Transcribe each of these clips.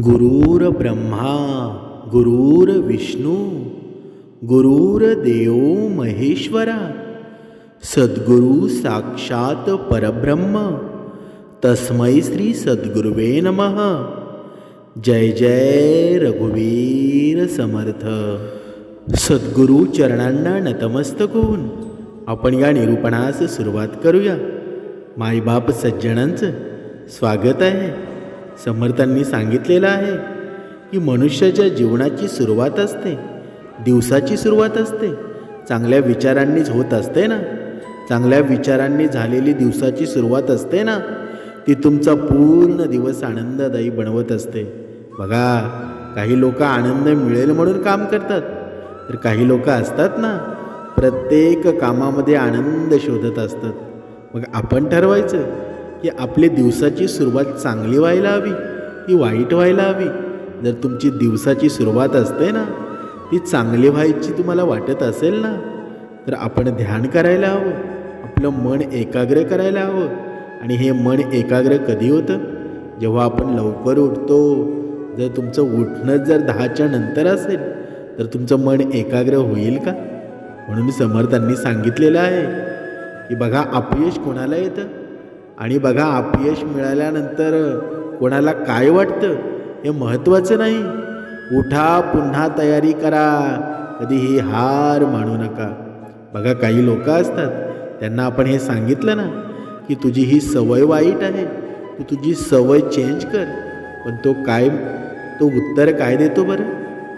गुरुर ब्रह्मा गुरुर विष्णू गुरुर देव महेश्वरा सद्गुरु साक्षात परब्रह्म तस्मै श्री सद्गुरुवे नमः। जय जय रघुवीर समर्थ। सद्गुरु चरणांना नतमस्तक होऊन आपण या निरूपणास सुरुवात करूया। मायबाप सज्जनांचं स्वागत आहे। समर्थांनी सांगितलेलं आहे की मनुष्याच्या जीवनाची सुरुवात असते दिवसाची सुरुवात असते. चांगल्या विचारांनीच होत असते ना? चांगल्या विचारांनी झालेली दिवसाची सुरुवात असते ना? ती तुमचा पूर्ण दिवस आनंददायी बनवत असते. बघा काही लोक आनंद मिळेल म्हणून काम करतात. तर काही लोक असतात ना प्रत्येक कामामध्ये आनंद शोधत असतात. मग आपण ठरवायचं की आपली दिवसाची सुरुवात चांगली व्हायला हवी की वाईट व्हायला हवी. जर तुमची दिवसाची सुरुवात असते ना ती चांगली व्हायची तुम्हाला वाटत असेल ना तर आपण ध्यान करायला हवं. आपलं मन एकाग्र करायला हवं. आणि हे मन एकाग्र कधी होतं? जेव्हा आपण लवकर उठतो जर तुमचं उठणं जर दहाच्या नंतर असेल तर तुमचं मन एकाग्र होईल का? म्हणून समर्थांनी सांगितलेलं आहे की बघा अपयश कोणाला येतं? आणि बघा अपयश मिळाल्यानंतर कोणाला काय वाटतं हे महत्त्वाचं नाही. उठा पुन्हा तयारी करा. कधीही हार मानू नका. बघा काही लोक असतात त्यांना आपण हे सांगितलं ना की तुझी ही सवय वाईट आहे. तू तुझी सवय चेंज कर. पण तो काय तो उत्तर काय देतो बरं?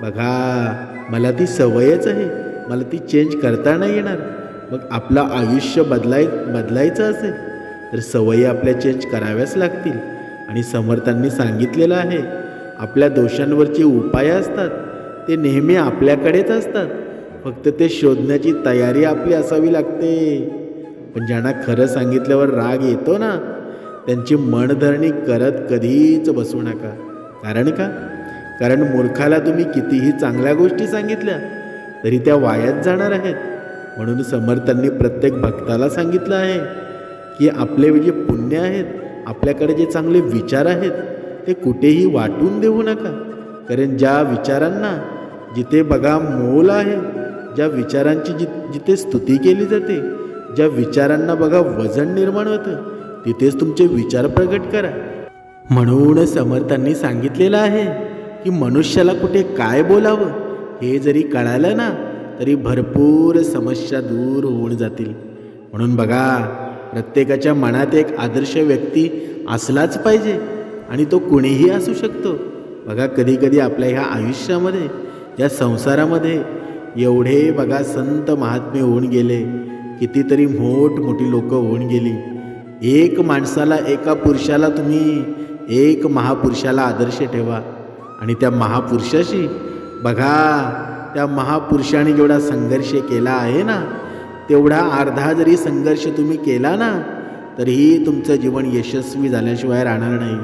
बघा मला ती सवयच आहे. मला ती चेंज करता नाही येणार. मग आपलं आयुष्य बदलाय बदलायचं असेल. तर सवयी आपल्या चेंज कराव्याच लागतील. आणि समर्थांनी सांगितलेलं आहे आपल्या दोषांवरचे उपाय असतात. ते नेहमी आपल्याकडेच असतात. फक्त ते शोधण्याची तयारी आपली असावी लागते. पण ज्यांना खरं सांगितल्यावर राग येतो ना त्यांची मनधरणी करत कधीच बसू नका. कारण का? कारण मूर्खाला तुम्ही कितीही चांगल्या गोष्टी सांगितल्या तरी त्या वायात जाणार आहेत. म्हणून समर्थांनी प्रत्येक भक्ताला सांगितलं आहे की आपले जे पुण्य आहेत आपल्याकडे जे चांगले विचार आहेत ते कुठेही वाटून देऊ नका. कारण ज्या विचारांना जिथे बघा मोल आहे ज्या विचारांची जि जिथे स्तुती केली जाते ज्या विचारांना बघा वजन निर्माण होतं तिथेच तुमचे विचार प्रगट करा. म्हणून समर्थांनी सांगितलेलं आहे की मनुष्याला कुठे काय बोलावं हे जरी कळालं ना तरी भरपूर समस्या दूर होऊन जातील. म्हणून बघा प्रत्येकाच्या मनात एक आदर्श व्यक्ती असलाच पाहिजे आणि तो कुणीही असू शकतो. बघा कधीकधी आपल्या ह्या आयुष्यामध्ये या संसारामध्ये एवढे बघा संत महात्मे होऊन गेले कितीतरी मोठमोठी लोकं होऊन गेली. एक माणसाला एका पुरुषाला तुम्ही एक महापुरुषाला आदर्श ठेवा. आणि त्या महापुरुषाशी बघा त्या महापुरुषाने जेवढा संघर्ष केला आहे ना तेवढा अर्धा जरी संघर्ष तुम्ही केला ना तरीही तुमचं जीवन यशस्वी झाल्याशिवाय राहणार नाही.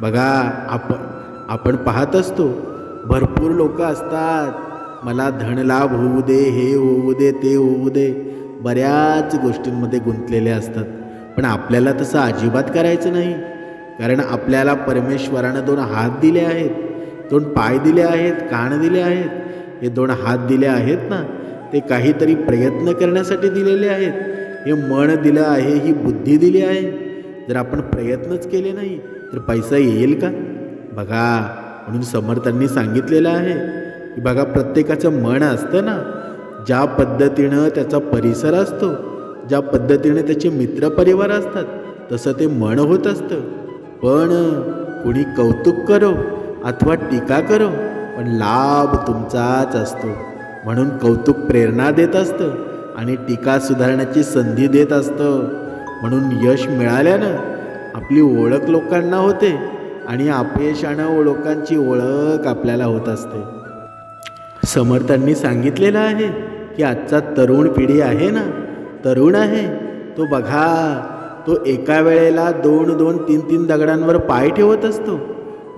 बघा आपण आपण पाहत असतो भरपूर लोक असतात. मला धनलाभ होऊ दे हे होऊ दे ते होऊ दे बऱ्याच गोष्टींमध्ये गुंतलेले असतात. पण आपल्याला तसं अजिबात करायचं नाही. कारण आपल्याला परमेश्वरानं दोन हात दिले आहेत. दोन पाय दिले आहेत कान दिले आहेत. हे दोन हात दिले आहेत ना ते काहीतरी प्रयत्न करण्यासाठी दिलेले आहेत. हे मन दिलं आहे ही बुद्धी दिली आहे. जर आपण प्रयत्नच केले नाही तर पैसा येईल का? बघा म्हणून समर्थांनी सांगितलेलं आहे की बघा प्रत्येकाचं मन असतं ना ज्या पद्धतीनं त्याचा परिसर असतो ज्या पद्धतीने त्याचे मित्रपरिवार असतात तसं ते मन होत असतं. पण कुणी कौतुक करो अथवा टीका करो पण लाभ तुमचाच असतो. म्हणून कौतुक प्रेरणा देत असतं आणि टीका सुधारण्याची संधी देत असतं. म्हणून यश मिळाल्यानं आपली ओळख लोकांना होते आणि अपयशानं लोकांची ओळख आपल्याला होत असते. समर्थांनी सांगितलेलं आहे की आजचा तरुण पिढी आहे ना? तरुण आहे. तो बघा तो एका वेळेला दोन दोन तीन तीन दगडांवर पाय ठेवत असतो.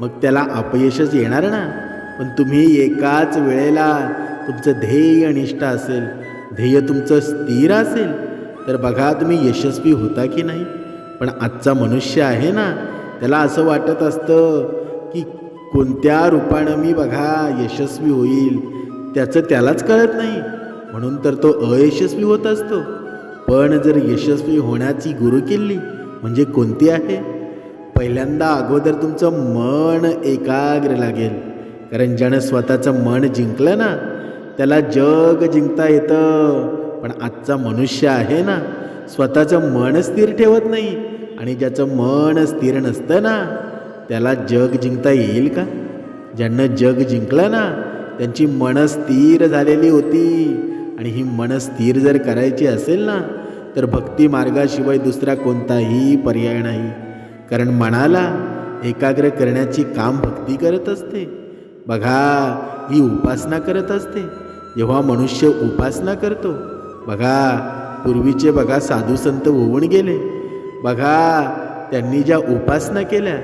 मग त्याला अपयशच येणार ना? पण तुम्ही एकाच वेळेला तुमचं ध्येय निष्ठ असेल ध्येय तुमचं स्थिर असेल तर बघा तुम्ही यशस्वी होता की नाही. पण आजचा मनुष्य आहे ना त्याला असं वाटत असतं की कोणत्या रूपानं मी बघा यशस्वी होईल त्याचं त्यालाच कळत नाही. म्हणून तर तो अयशस्वी होत असतो. पण जर यशस्वी होण्याची गुरुकिल्ली म्हणजे कोणती आहे? पहिल्यांदा अगोदर तुमचं मन एकाग्र लागेल. कारण ज्यानं स्वतःचं मन जिंकलं ना त्याला जग जिंकता येतं. पण आजचा मनुष्य आहे ना स्वतःचं मन स्थिर ठेवत नाही आणि ज्याचं मन स्थिर नसतं ना त्याला जग जिंकता येईल का? ज्यांनं जग जिंकलं ना त्यांची मन स्थिर झालेली होती. आणि ही मन स्थिर जर करायची असेल ना तर भक्ती मार्गाशिवाय दुसरा कोणताही पर्याय नाही. कारण मनाला एकाग्र करण्याची काम भक्ती करत असते. बघा ही उपासना करत असते. जेव्हा मनुष्य उपासना करतो बघा पूर्वीचे बघा साधू संत होऊन गेले. बघा त्यांनी ज्या उपासना केल्या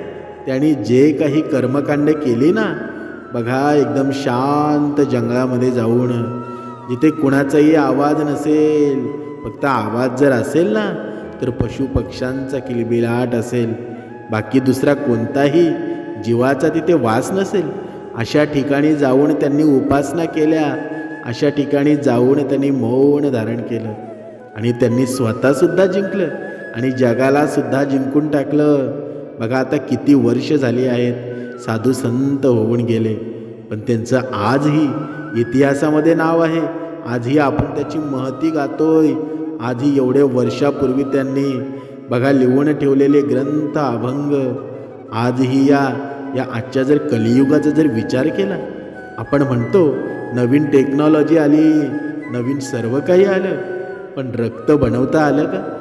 त्यांनी जे काही कर्मकांड केली ना बघा एकदम शांत जंगलामध्ये जाऊन जिथे कुणाचाही आवाज नसेल फक्त आवाज जर असेल ना तर पशुपक्ष्यांचा किलबिलाट असेल. बाकी दुसरा कोणताही जीवाचा तिथे वास नसेल अशा ठिकाणी जाऊन त्यांनी उपासना केल्या अशा ठिकाणी जाऊन त्यांनी मौन धारण केलं. आणि त्यांनी स्वतःसुद्धा जिंकलं. आणि जगालासुद्धा जिंकून टाकलं. बघा आता किती वर्ष झाली आहेत. साधू संत होऊन गेले. पण त्यांचं आजही इतिहासामध्ये नाव आहे. आजही आपण त्याची महती गातोय. आजही एवढे वर्षापूर्वी त्यांनी बघा लिहून ठेवलेले ग्रंथ अभंग आजही या या आजच्या जर कलियुगाचा जर विचार केला आपण म्हणतो नवीन टेक्नॉलॉजी आली नवीन सर्व काही आलं पण रक्त बनवता आलं का?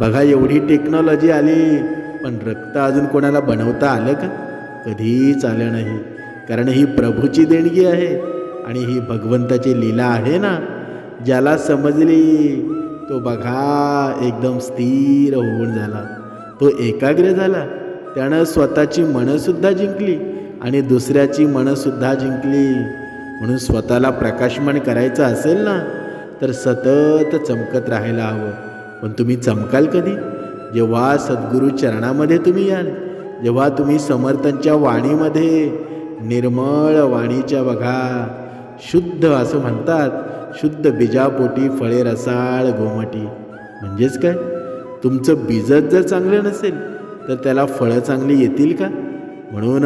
बघा एवढी टेक्नॉलॉजी आली पण रक्त अजून कोणाला बनवता आलं का? कधीच आलं नाही. कारण ही प्रभूची देणगी आहे आणि ही भगवंताची लीला आहे ना? ज्याला समजली तो बघा एकदम स्थिर होऊन झाला. तो एकाग्र झाला. त्यानं स्वतःची मनंसुद्धा जिंकली आणि दुसऱ्याची मनंसुद्धा जिंकली. म्हणून स्वतःला प्रकाशमान करायचं असेल ना तर सतत चमकत राहायला हवं. पण तुम्ही चमकाल कधी? जेव्हा सद्गुरू चरणामध्ये तुम्ही याल जेव्हा तुम्ही समर्थांच्या वाणीमध्ये निर्मळ वाणीच्या बघा शुद्ध असं म्हणतात शुद्ध बीजापोटी फळे रसाळ गोमटी. म्हणजेच काय? तुमचं बीजच जर चांगलं नसेल तर त्याला फळं चांगली येतील का? म्हणून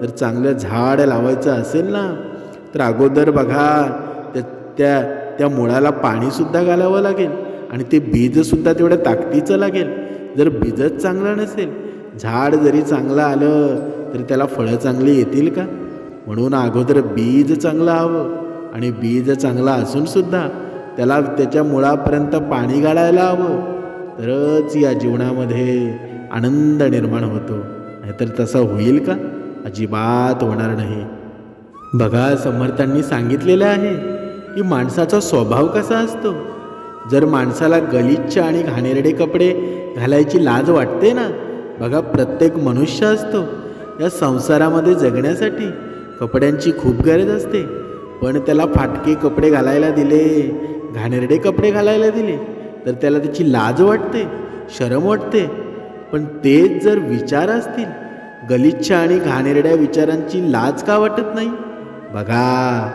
जर चांगलं झाड लावायचं असेल ना तर अगोदर बघा त्या त्या त्या मुळाला पाणीसुद्धा घालावं लागेल आणि ते बीजसुद्धा तेवढ्या ताकदीचं लागेल. जर बीजच चांगलं नसेल झाड जरी चांगलं आलं तरी त्याला फळं चांगली येतील का? म्हणून अगोदर बीज चांगलं हवं आणि बीज चांगलं असूनसुद्धा त्याला त्याच्या मुळापर्यंत पाणी घालायला हवं. तरच या जीवनामध्ये आनंद निर्माण होतो. नाहीतर तसं होईल का? अजिबात होणार नाही. बघा समर्थांनी सांगितलेलं आहे की माणसाचा स्वभाव कसा असतो. जर माणसाला गलिच्छ आणि घाणेरडे कपडे घालायची लाज वाटते ना बघा प्रत्येक मनुष्य असतो या संसारामध्ये जगण्यासाठी. कपड्यांची खूप गरज असते. पण त्याला फाटके कपडे घालायला दिले घाणेरडे कपडे घालायला दिले तर त्याला त्याची लाज वाटते शरम वाटते. पण तेच जर विचार असतील गलिच्छ आणि घाणेरड्या विचारांची लाज का वाटत नाही? बघा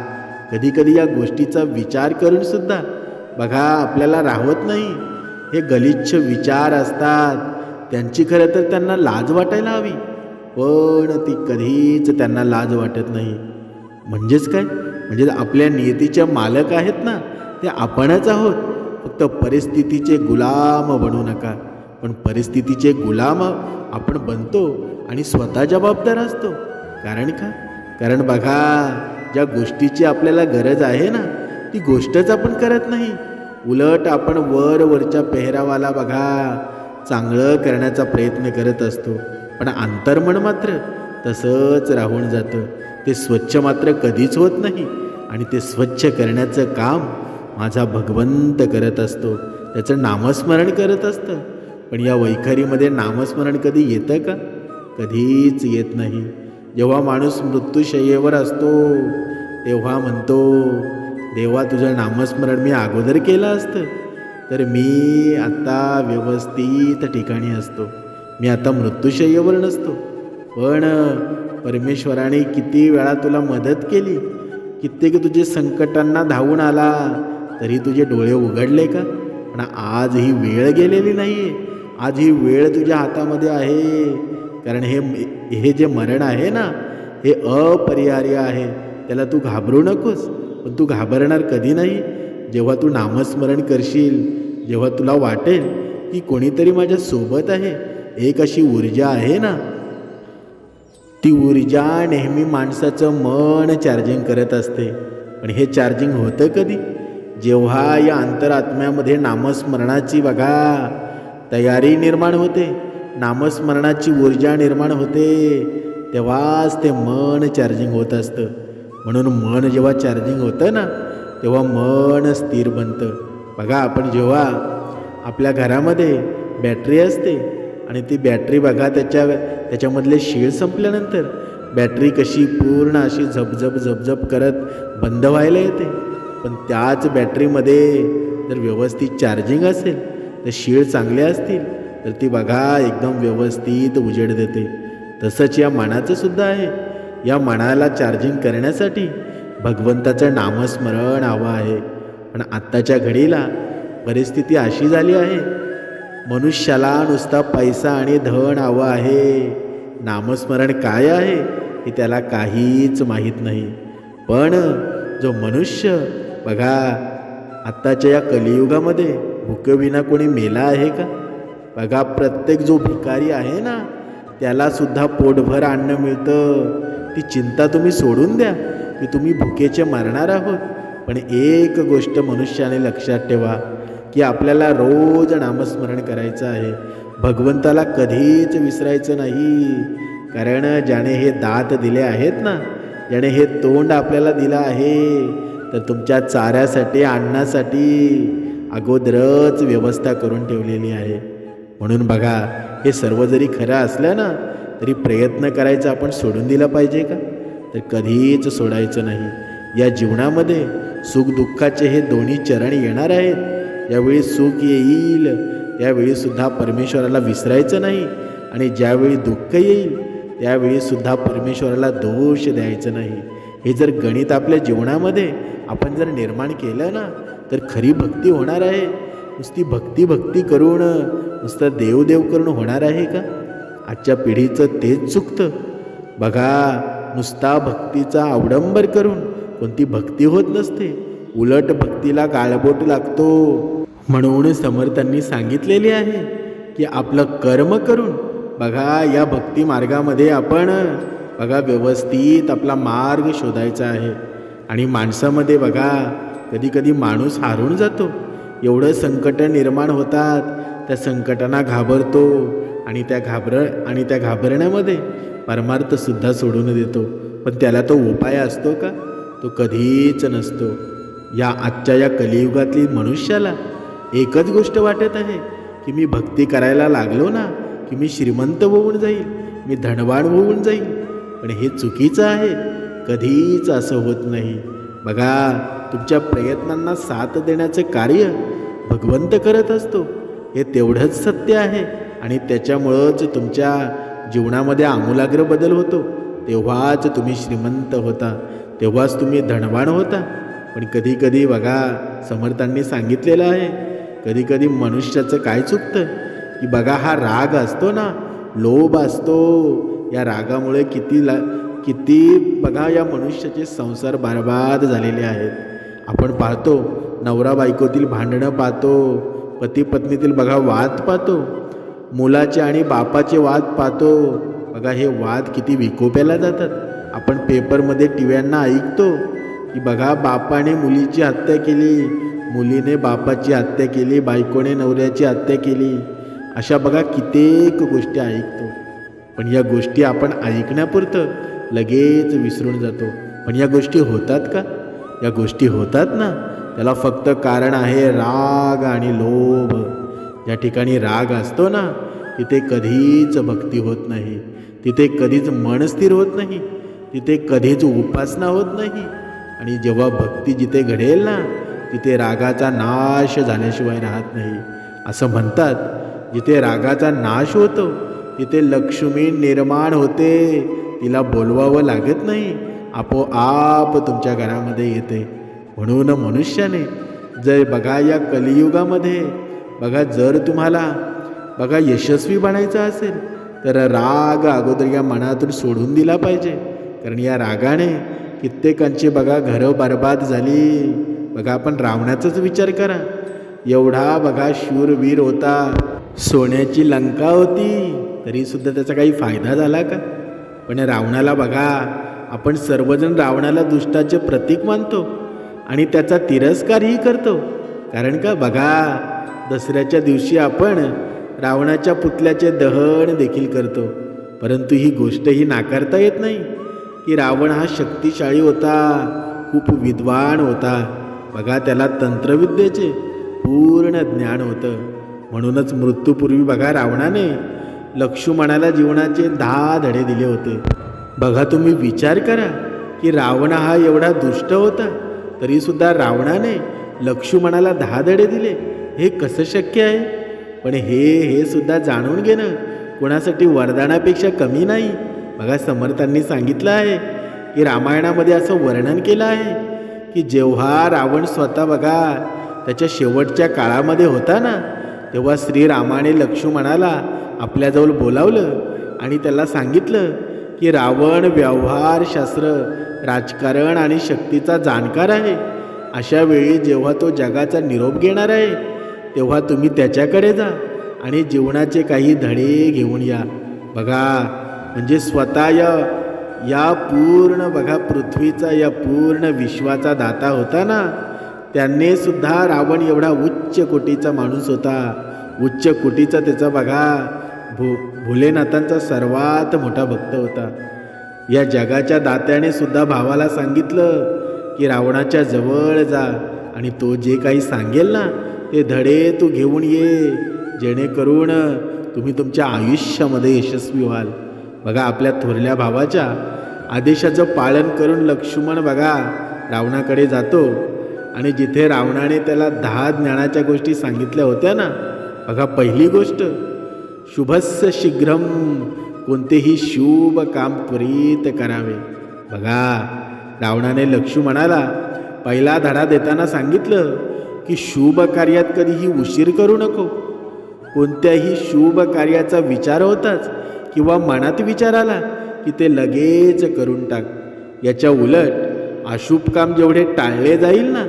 कधी कधी या गोष्टीचा विचार करून सुद्धा बघा आपल्याला राहत नाही. हे गलिच्छ विचार असतात. त्यांची खरं तर त्यांना लाज वाटायला हवी. पण ती कधीच त्यांना लाज वाटत नाही. म्हणजेच काय? म्हणजे आपल्या नियतीच्या मालक आहेत ना ते आपणच आहोत. फक्त परिस्थितीचे गुलाम बनू नका. पण परिस्थितीचे गुलाम आपण बनतो आणि स्वतः जबाबदार असतो. कारण का? कारण बघा ज्या गोष्टीची आपल्याला गरज आहे ना ती गोष्टच आपण करत नाही. उलट आपण वर वरच्या पेहरावाला बघा चांगलं करण्याचा प्रयत्न करत असतो. पण अंतर्मन मात्र तसंच राहून जातं. ते स्वच्छ मात्र कधीच होत नाही. आणि ते स्वच्छ करण्याचं काम माझा भगवंत करत असतो. त्याचं नामस्मरण करत असतं. पण या वैखरीमध्ये नामस्मरण कधी येतं का? कधीच येत नाही. जेव्हा माणूस मृत्यूशय्येवर असतो तेव्हा म्हणतो देवा तुझं नामस्मरण मी अगोदर केलं असतं. तर मी आता व्यवस्थित ठिकाणी असतो. मी आता मृत्यूशय्येवर नसतो. पण परमेश्वराने किती वेळा तुला मदत केली. कित्येक तुझे संकटांना धावून आला तरी तुझे डोळे उघडले का? पण आज ही वेळ गेलेली नाही आहे आज ही वेळ तुझ्या हातामध्ये आहे. कारण हे हे जे मरण आहे ना हे अपरिहार्य आहे. त्याला तू घाबरू नकोस पण तू घाबरणार कधी नाही. जेव्हा तू नामस्मरण करशील जेव्हा तुला वाटेल की कोणीतरी माझ्या सोबत आहे एक अशी ऊर्जा आहे ना. ती ऊर्जा नेहमी माणसाचं मन चार्जिंग करत असते. पण हे चार्जिंग होतं कधी? जेव्हा या अंतरात्म्यामध्ये नामस्मरणाची बघा तयारी निर्माण होते. नामस्मरणाची ऊर्जा निर्माण होते. तेव्हाच ते मन चार्जिंग होत असतं. म्हणून मन जेव्हा चार्जिंग होतं ना तेव्हा मन स्थिर बनतं. बघा आपण जेव्हा आपल्या घरामध्ये बॅटरी असते आणि ती बॅटरी बघा त्याच्या त्याच्यामधले शीळ संपल्यानंतर बॅटरी कशी पूर्ण अशी झपझप झपझप करत बंद व्हायला येते. पण त्याच बॅटरीमध्ये जर व्यवस्थित चार्जिंग असेल तर शीळ चांगले असतील. तर ती बघा एकदम व्यवस्थित उजेड देते. तसंच या मनाचं सुद्धा आहे. या मनाला चार्जिंग करण्यासाठी भगवंताचं नामस्मरण हवं आहे. पण आत्ताच्या घडीला परिस्थिती अशी झाली आहे. मनुष्याला नुसता पैसा आणि धन हवं आहे. नामस्मरण काय आहे हे त्याला काहीच माहीत नाही. पण जो मनुष्य बघा आत्ताच्या या कलियुगामध्ये भुकविना कोणी मेला आहे का? बघा प्रत्येक जो भिकारी आहे ना त्यालासुद्धा पोटभर अन्न मिळतं. ती चिंता तुम्ही सोडून द्या की तुम्ही भुकेचे मरणार आहोत. पण एक गोष्ट मनुष्याने लक्षात ठेवा की आपल्याला रोज नामस्मरण करायचं आहे. भगवंताला कधीच विसरायचं नाही. कारण ज्याने हे दात दिले आहेत ना ज्याने हे तोंड आपल्याला दिलं आहे तर तुमच्या चाऱ्यासाठी अन्नासाठी अगोदरच व्यवस्था करून ठेवलेली आहे. म्हणून बघा हे सर्व जरी खरं असलं ना तरी प्रयत्न करायचा आपण सोडून दिला पाहिजे का? तर कधीच सोडायचं नाही. या जीवनामध्ये सुखदुःखाचे हे दोन्ही चरण येणार आहेत. ज्यावेळी सुख येईल त्यावेळीसुद्धा परमेश्वराला विसरायचं नाही. आणि ज्यावेळी दुःख येईल त्यावेळीसुद्धा परमेश्वराला दोष द्यायचं नाही. हे जर गणित आपल्या जीवनामध्ये आपण जर निर्माण केलं ना तर खरी भक्ती होणार आहे. नुसती भक्ती भक्ती करून नुसतं देवदेव करून होणार आहे का? आजच्या पिढीचं तेच चुकतं. बघा नुसता भक्तीचा अवडंबर करून कोणती भक्ती होत नसते. उलट भक्तीला गाळबोट लागतो. म्हणून समर्थांनी सांगितलेले आहे की आपलं कर्म करून बघा या भक्ती मार्गामध्ये आपण बघा व्यवस्थित आपला मार्ग शोधायचा आहे. आणि माणसामध्ये बघा कधी कधी माणूस हारून जातो. एवढं संकट निर्माण होतात. त्या संकटांना घाबरतो आणि त्या घाबर आणि त्या घाबरण्यामध्ये परमार्थसुद्धा सोडून देतो. पण त्याला तो उपाय असतो का? तो कधीच नसतो. या आजच्या या कलियुगातली मनुष्याला एकच गोष्ट वाटत आहे की मी भक्ती करायला लागलो ना की मी श्रीमंत होऊन जाईल मी धनवान होऊन जाईल. पण हे चुकीचं आहे. कधीच असं होत नाही. बघा तुमच्या प्रयत्नांना साथ देण्याचं कार्य भगवंत करत असतो. हे तेवढंच सत्य आहे. आणि त्याच्यामुळंच तुमच्या जीवनामध्ये आमूलाग्र बदल होतो. तेव्हाच तुम्ही श्रीमंत होता. तेव्हाच तुम्ही धनवान होता. पण कधीकधी बघा समर्थांनी सांगितलेलं आहे. कधीकधी मनुष्याचं काय चुकतं? की बघा हा राग असतो ना लोभ असतो. या रागामुळे किती ला किती बघा या मनुष्याचे संसार बरबाद झालेले आहेत. आपण पाहतो नवरा बायकोतील भांडणं पाहतो. पती पत्नीतील बघा वाद पाहतो. मुलाचे आणि बापाचे वाद पाहतो. बघा हे वाद किती विकोप्याला जातात. आपण पेपरमध्ये टिव्यांना ऐकतो की बघा बापाने मुलीची हत्या केली. मुलीने बापाची हत्या केली बायकोने नवऱ्याची हत्या केली. अशा बघा कित्येक गोष्टी ऐकतो. पण या गोष्टी आपण ऐकण्यापुरतं लगेच विसरून जातो. पण या गोष्टी होतात का? या गोष्टी होतात ना. त्याला फक्त कारण आहे राग आणि लोभ. ज्या ठिकाणी राग असतो ना तिथे कधीच भक्ती होत नाही. तिथे कधीच मन स्थिर होत नाही. तिथे कधीच उपासना होत नाही. आणि जेव्हा भक्ती जिथे घडेल ना तिथे रागाचा नाश झाल्याशिवाय राहत नाही. असं म्हणतात जिथे रागाचा नाश होतो तिथे लक्ष्मी निर्माण होते. तिला बोलवावं लागत नाही. आपोआप तुमच्या घरामध्ये येते. म्हणून मनुष्याने जर बघा या कलियुगामध्ये. बघा जर तुम्हाला बघा यशस्वी बनायचं असेल तर राग अगोदर या मनातून सोडून दिला पाहिजे. कारण या रागाने कित्येकांची बघा घरं बरबाद झाली. बघा आपण रावणाचाच विचार करा. एवढा बघा शूरवीर होता. सोन्याची लंका होती. तरीसुद्धा त्याचा काही फायदा झाला का? पण रावणाला बघा आपण सर्वजण रावणाला दुष्टाचे प्रतीक मानतो. आणि त्याचा तिरस्कारही करतो. कारण का? बघा दसऱ्याच्या दिवशी आपण रावणाच्या पुतल्याचे दहन देखील करतो. परंतु ही गोष्ट ही नाकारता येत नाही की रावण हा शक्तिशाळी होता खूप विद्वान होता. बघा त्याला तंत्रविद्येचे पूर्ण ज्ञान होतं. म्हणूनच मृत्यूपूर्वी बघा रावणाने लक्ष्मणाला जीवनाचे दहा धडे दिले होते. बघा तुम्ही विचार करा की रावण हा एवढा दुष्ट होता. तरीसुद्धा रावणाने लक्ष्मणाला दहा धडे दिले. हे कसं शक्य आहे? पण हे हे सुद्धा जाणून घेणं कोणासाठी वरदानापेक्षा कमी नाही. बघा समर्थांनी सांगितलं आहे की रामायणामध्ये असं वर्णन केलं आहे की जेव्हा रावण स्वतः बघा त्याच्या शेवटच्या काळामध्ये होता ना तेव्हा श्रीरामाने लक्ष्मणाला आपल्याजवळ बोलावलं आणि त्याला सांगितलं की रावण व्यवहारशास्त्र राजकारण आणि शक्तीचा जाणकार आहे. अशा वेळी जेव्हा तो जगाचा निरोप घेणार आहे तेव्हा तुम्ही त्याच्याकडे जा आणि जीवनाचे काही धडे घेऊन या. बघा म्हणजे स्वतः या या पूर्ण बघा पृथ्वीचा या पूर्ण विश्वाचा दाता होता ना? त्यांनी सुद्धा रावण एवढा उच्च कोटीचा माणूस होता. उच्च कोटीचा त्याचा बघा भो भोलेनाथांचा सर्वात मोठा भक्त होता. या जगाच्या दात्याने सुद्धा भावाला सांगितलं की रावणाच्या जवळ जा आणि तो जे काही सांगेल ना ते धडे तू घेऊन ये. जेणेकरून तुम्ही तुमच्या आयुष्यामध्ये यशस्वी व्हाल. बघा आपल्या थोरल्या भावाच्या आदेशाचं पालन करून लक्ष्मण बघा रावणाकडे जातो. आणि जिथे रावणाने त्याला दहा ज्ञानाच्या गोष्टी सांगितल्या होत्या ना बघा पहिली गोष्ट शुभस्य शीघ्रम कोणतेही शुभ काम त्वरित करावे. बघा रावणाने लक्ष्मणाला पहिला धडा देताना सांगितलं की शुभ कार्यात कधीही उशीर करू नको. कोणत्याही शुभ कार्याचा विचार होताच किंवा मनात विचार आला की ते लगेच करून टाक. याच्या उलट अशुभ काम जेवढे टाळले जाईल ना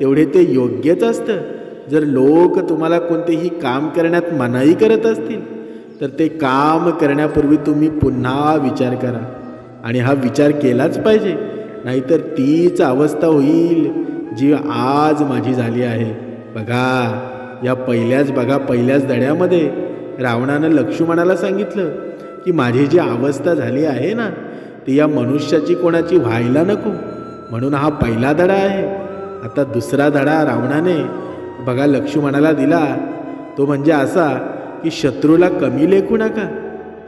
तेवढे ते योग्यच असतं. जर लोक तुम्हाला कोणतेही काम करण्यात मनाई करत असतील तर ते काम करण्यापूर्वी तुम्ही पुन्हा विचार करा. आणि हा विचार केलाच पाहिजे. नाहीतर तीच अवस्था होईल जी आज माझी झाली आहे. बघा या पहिल्याच बघा पहिल्याच धड्यामध्ये रावणानं लक्ष्मणाला सांगितलं की माझी जी अवस्था झाली आहे ना ती या मनुष्याची कोणाची व्हायला नको. म्हणून हा पहिला धडा आहे. आता दुसरा धडा रावणाने बघा लक्ष्मणाला दिला. तो म्हणजे असा की शत्रूला कमी लेखू नका.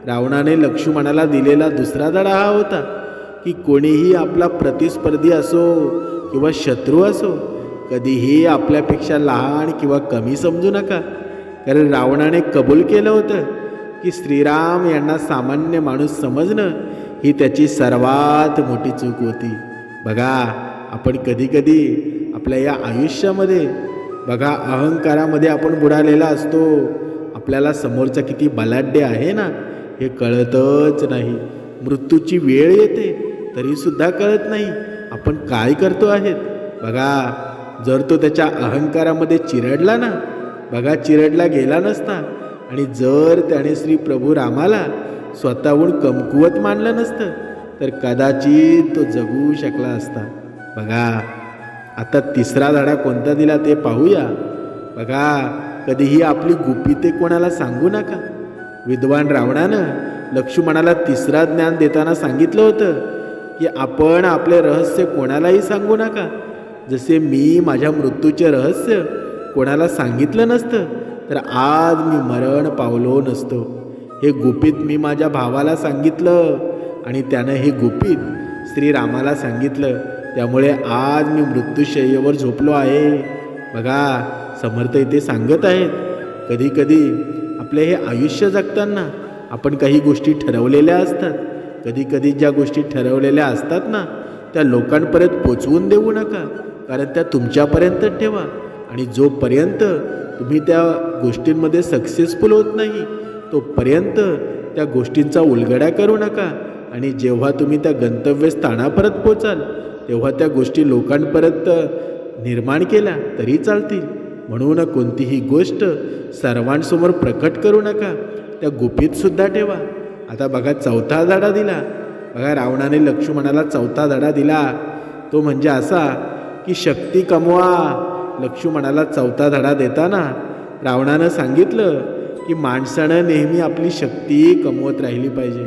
रावणाने लक्ष्मणाला दिलेला दुसरा धडा हा होता की कोणीही आपला प्रतिस्पर्धी असो किंवा शत्रू असो कधीही आपल्यापेक्षा लहान किंवा कमी समजू नका. कारण रावणाने कबूल केलं होतं की श्रीराम यांना सामान्य माणूस समजणं ही त्याची सर्वात मोठी चूक होती. बघा आपण कधीकधी आपल्या या आयुष्यामध्ये बघा अहंकारामध्ये आपण बुडालेला असतो आपल्याला समोरचा किती बलाढ्य आहे ना हे कळतच नाही. मृत्यूची वेळ येते तरीसुद्धा कळत नाही. आपण काय करतो आहेत? बघा जर तो त्याच्या अहंकारामध्ये चिरडला ना बघा चिरडला गेला नसता. आणि जर त्याने श्री प्रभू रामाला स्वतःहून कमकुवत मानलं नसतं तर कदाचित तो जगू शकला असता. बघा आता तिसरा धडा कोणता दिला ते पाहूया. बघा कधीही आपली गुपिते कोणाला सांगू नका. विद्वान रावणानं लक्ष्मणाला तिसरा ज्ञान देताना सांगितलं होतं की आपण आपले रहस्य कोणालाही सांगू नका. जसे मी माझ्या मृत्यूचे रहस्य कोणाला सांगितलं नसतं तर आज मी मरण पावलो नसतो. हे गुपित मी माझ्या भावाला सांगितलं आणि त्यानं हे गुपित श्रीरामाला सांगितलं. त्यामुळे आज मी मृत्यूशय्येवर झोपलो आहे. बघा समर्थ इथे सांगत आहेत. कधीकधी आपले हे आयुष्य जगताना आपण काही गोष्टी ठरवलेल्या असतात. कधीकधी ज्या गोष्टी ठरवलेल्या असतात ना त्या लोकांपर्यंत पोचवून देऊ नका. कारण त्या तुमच्यापर्यंतच ठेवा. आणि जोपर्यंत तुम्ही त्या गोष्टींमध्ये सक्सेसफुल होत नाही तोपर्यंत त्या गोष्टींचा उलगडा करू नका. आणि जेव्हा तुम्ही त्या गंतव्यस्थानापर्यंत पोचाल तेव्हा त्या गोष्टी लोकांपर्यंत निर्माण केल्या तरी चालतील. म्हणून कोणतीही गोष्ट सर्वांसमोर प्रकट करू नका. त्या गुपितसुद्धा ठेवा. आता बघा चौथा धडा दिला. बघा रावणाने लक्ष्मणाला चौथा धडा दिला. तो म्हणजे असा की शक्ती कमवा. लक्ष्मणाला चौथा धडा देताना रावणानं सांगितलं की माणसानं नेहमी आपली शक्ती कमवत राहिली पाहिजे.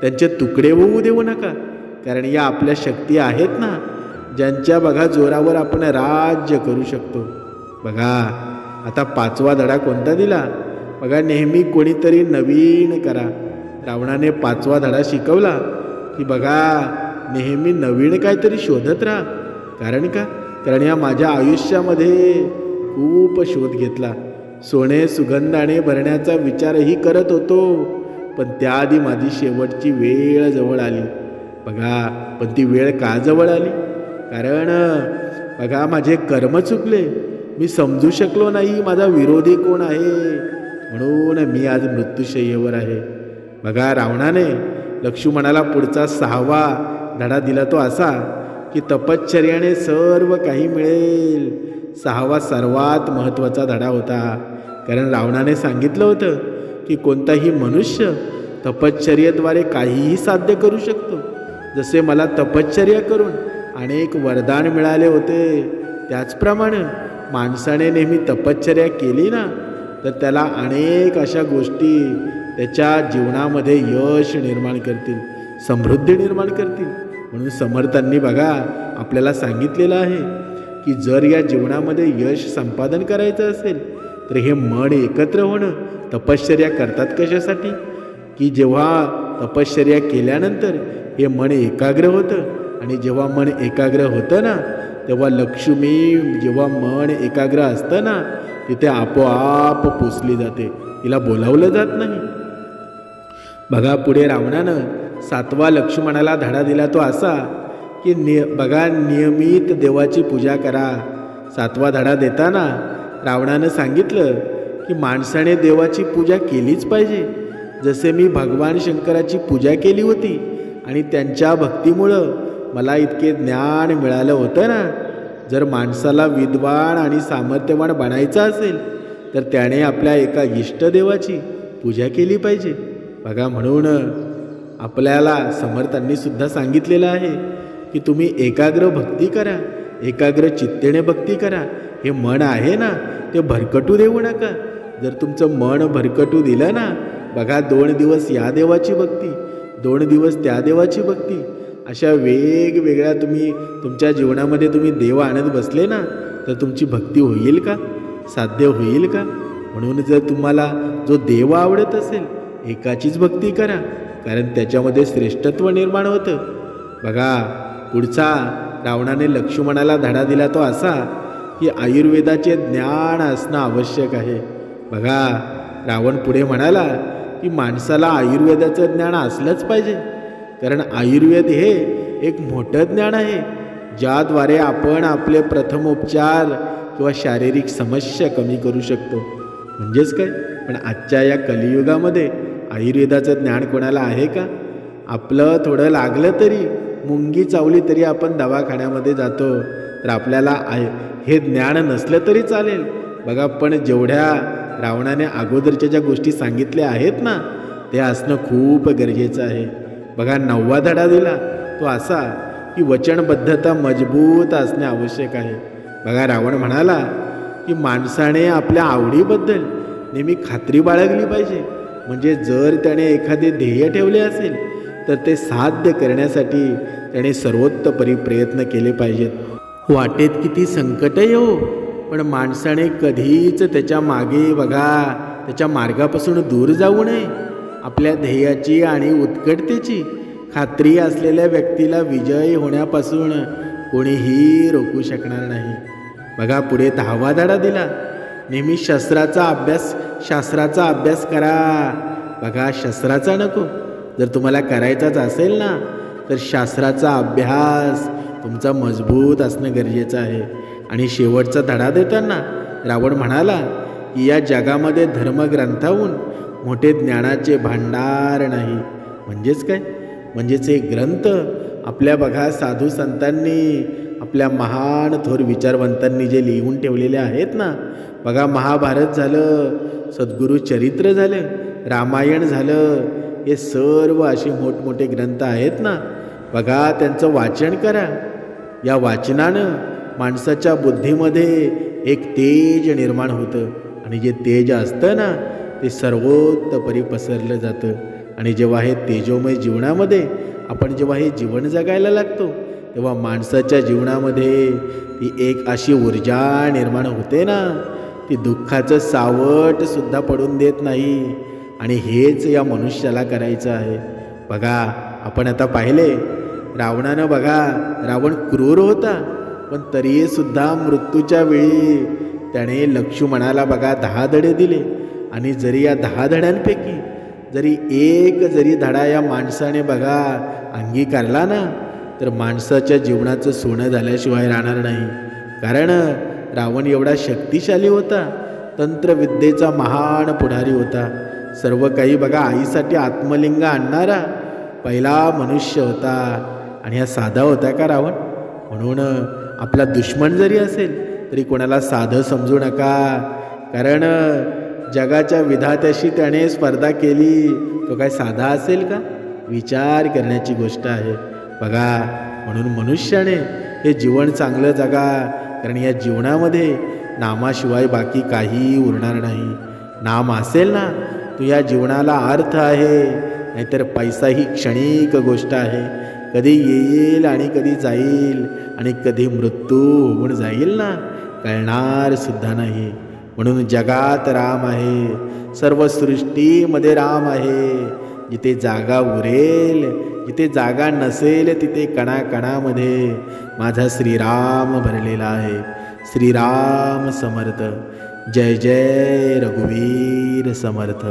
त्यांचे तुकडे होऊ देऊ नका. कारण या आपल्या शक्ती आहेत ना ज्यांच्या बघा जोरावर आपण राज्य करू शकतो. बघा आता पाचवा धडा कोणता दिला? बघा नेहमी कोणीतरी नवीन करा. रावणाने पाचवा धडा शिकवला की बघा नेहमी नवीन काहीतरी शोधत राहा. कारण का? कारण या माझ्या आयुष्यामध्ये खूप शोध घेतला. सोने सुगंधाने भरण्याचा विचारही करत होतो पण त्याआधी माझी शेवटची वेळ जवळ आली. बघा पण ती वेळ का जवळ आली? कारण बघा माझे कर्म चुकले. मी समजू शकलो नाही माझा विरोधी कोण आहे? म्हणून मी आज मृत्यूशय्येवर आहे. बघा रावणाने लक्ष्मणाला पुढचा सहावा धडा दिला तो असा की तपश्चर्याने सर्व काही मिळेल. सहावा सर्वात महत्त्वाचा धडा होता. कारण रावणाने सांगितलं होतं की कोणताही मनुष्य तपश्चर्येद्वारे काहीही साध्य करू शकतो. जसे मला तपश्चर्या करून अनेक वरदान मिळाले होते त्याचप्रमाणे माणसाने नेहमी तपश्चर्या केली ना तर त्याला अनेक अशा गोष्टी त्याच्या जीवनामध्ये यश निर्माण करतील समृद्धी निर्माण करतील. म्हणून समर्थांनी बघा आपल्याला सांगितलेलं आहे की जर या जीवनामध्ये यश संपादन करायचं असेल तर हे मन एकत्र होणं तपश्चर्या करतात कशासाठी? की जेव्हा तपश्चर्या केल्यानंतर हे मन एकाग्र होतं आणि जेव्हा मन एकाग्र होतं ना तेव्हा लक्ष्मी जेव्हा मन एकाग्र असतं ना तिथे आपोआप पोचली जाते. तिला बोलावलं जात नाही. बघा पुढे रावणानं सातवा लक्ष्मणाला धडा दिला तो असा की निय बघा नियमित देवाची पूजा करा. सातवा धडा देताना रावणानं सांगितलं की माणसाने देवाची पूजा केलीच पाहिजे. जसे मी भगवान शंकराची पूजा केली होती आणि त्यांच्या भक्तीमुळं मला इतके ज्ञान मिळालं होतं ना. जर माणसाला विद्वान आणि सामर्थ्यवान बनायचं असेल तर त्याने आपल्या एका इष्टदेवाची पूजा केली पाहिजे. बघा म्हणून आपल्याला समर्थांनी सुद्धा सांगितलेलं आहे की तुम्ही एकाग्र भक्ती करा एकाग्र चित्तेने भक्ती करा. हे मन आहे ना ते भरकटू देऊ नका. जर तुमचं मन भरकटू दिलं ना बघा दोन दिवस या देवाची भक्ती दोन दिवस त्या देवाची भक्ती अशा वेगवेगळ्या तुम्ही तुमच्या जीवनामध्ये तुम्ही देव आणत बसले ना तर तुमची भक्ती होईल का? साध्य होईल का? म्हणून जर तुम्हाला जो देव आवडत असेल एकाचीच भक्ती करा कारण त्याच्यामध्ये श्रेष्ठत्व निर्माण होतं. बघा पुढचा रावणाने लक्ष्मणाला धडा दिला तो असा की आयुर्वेदाचे ज्ञान असणं आवश्यक आहे. बघा रावण पुढे म्हणाला की माणसाला आयुर्वेदाचं ज्ञान असलंच पाहिजे. कारण आयुर्वेद हे एक मोठं ज्ञान आहे ज्याद्वारे आपण आपले प्रथमोपचार किंवा शारीरिक समस्या कमी करू शकतो. म्हणजेच काय? पण आजच्या या कलियुगामध्ये आयुर्वेदाचं ज्ञान कोणाला आहे का? आपलं थोडं लागलं तरी मुंगी चावली तरी आपण दवाखान्यामध्ये जातो तर आपल्याला आय हे ज्ञान नसलं तरी चालेल. बघा पण जेवढ्या रावणाने अगोदरच्या ज्या गोष्टी सांगितल्या आहेत ना ते असणं खूप गरजेचं आहे. बघा नववा धडा दिला. तो असा की वचनबद्धता मजबूत असणे आवश्यक आहे. बघा रावण म्हणाला की माणसाने आपल्या आवडीबद्दल नेहमी खात्री बाळगली पाहिजे. म्हणजे जर त्याने एखादे ध्येय ठेवले असेल तर ते साध्य करण्यासाठी त्याने सर्वोत्तपरी प्रयत्न केले पाहिजेत. वाटेत किती संकट येऊ हो, पण माणसाने कधीच त्याच्यामागे बघा त्याच्या मार्गापासून दूर जाऊ नये. आपल्या ध्येयाची आणि उत्कटतेची खात्री असलेल्या व्यक्तीला विजयी होण्यापासून कोणीही रोखू शकणार नाही. बघा पुढे दहावा धडा दिला. नेहमी शस्त्राचा अभ्यास शास्त्राचा अभ्यास करा. बघा शस्त्राचा नको. जर तुम्हाला करायचाच असेल ना तर शास्त्राचा अभ्यास तुमचा मजबूत असणं गरजेचं आहे. आणि शेवटचा धडा देताना रावण म्हणाला की या जगामध्ये धर्मग्रंथाहून मोठे ज्ञानाचे भांडार नाही. म्हणजेच काय? म्हणजेच हे ग्रंथ आपल्या बघा साधू संतांनी आपल्या महान थोर विचारवंतांनी जे लिहून ठेवलेले आहेत ना बघा महाभारत झालं सद्गुरू चरित्र झालं रामायण झालं हे सर्व असे मोठमोठे ग्रंथ आहेत ना बघा त्यांचं वाचन करा. या वाचनानं माणसाच्या बुद्धीमध्ये एक तेज निर्माण होतं. आणि जे तेज असतं ना ते सर्वोत्तपरी पसरलं जातं. आणि जेव्हा हे तेजोमय जीवनामध्ये आपण जेव्हा हे जीवन जगायला लागतो तेव्हा माणसाच्या जीवनामध्ये ती एक अशी ऊर्जा निर्माण होते ना ती दुःखाचं सावट सुद्धा पडून देत नाही. आणि हेच या मनुष्याला करायचं आहे. बघा आपण आता पाहिले रावणानं बघा रावण क्रूर होता पण तरीसुद्धा मृत्यूच्या वेळी त्याने लक्ष्मणाला बघा दहा धडे दिले. आणि जरी या दहा धड्यांपैकी जरी एक जरी धडा या माणसाने बघा अंगीकारला ना तर माणसाच्या जीवनाचं सोनं झाल्याशिवाय राहणार नाही. कारण रावण एवढा शक्तिशाली होता तंत्रविद्येचा महान पुढारी होता. सर्व काही बघा आईसाठी आत्मलिंग आणणारा पहिला मनुष्य होता. आणि हा साधा होता का रावण? म्हणून आपला दुश्मन जरी असेल तरी कोणाला साधं समजू नका. कारण जगाच्या विधात्याशी त्याने स्पर्धा केली. तो काय साधा असेल का? विचार करण्याची गोष्ट आहे. बघा म्हणून मनुष्याने हे जीवन चांगलं जगा. कारण या जीवनामध्ये नामाशिवाय बाकी काही उरणार नाही. नाम असेल ना तो या जीवनाला अर्थ आहे. नाहीतर पैसा ही क्षणिक गोष्ट आहे. कधी येईल आणि कधी जाईल आणि कधी मृत्यू होऊन जाईल ना कळणार सुद्धा नाही. म्हणून जगात राम आहे. सर्व सृष्टीमध्ये राम आहे. जिथे जागा उरेल जिथे जागा नसेल तिथे कणाकणामध्ये माझा श्रीराम भरलेला आहे. श्रीराम समर्थ. जय जय रघुवीर समर्थ.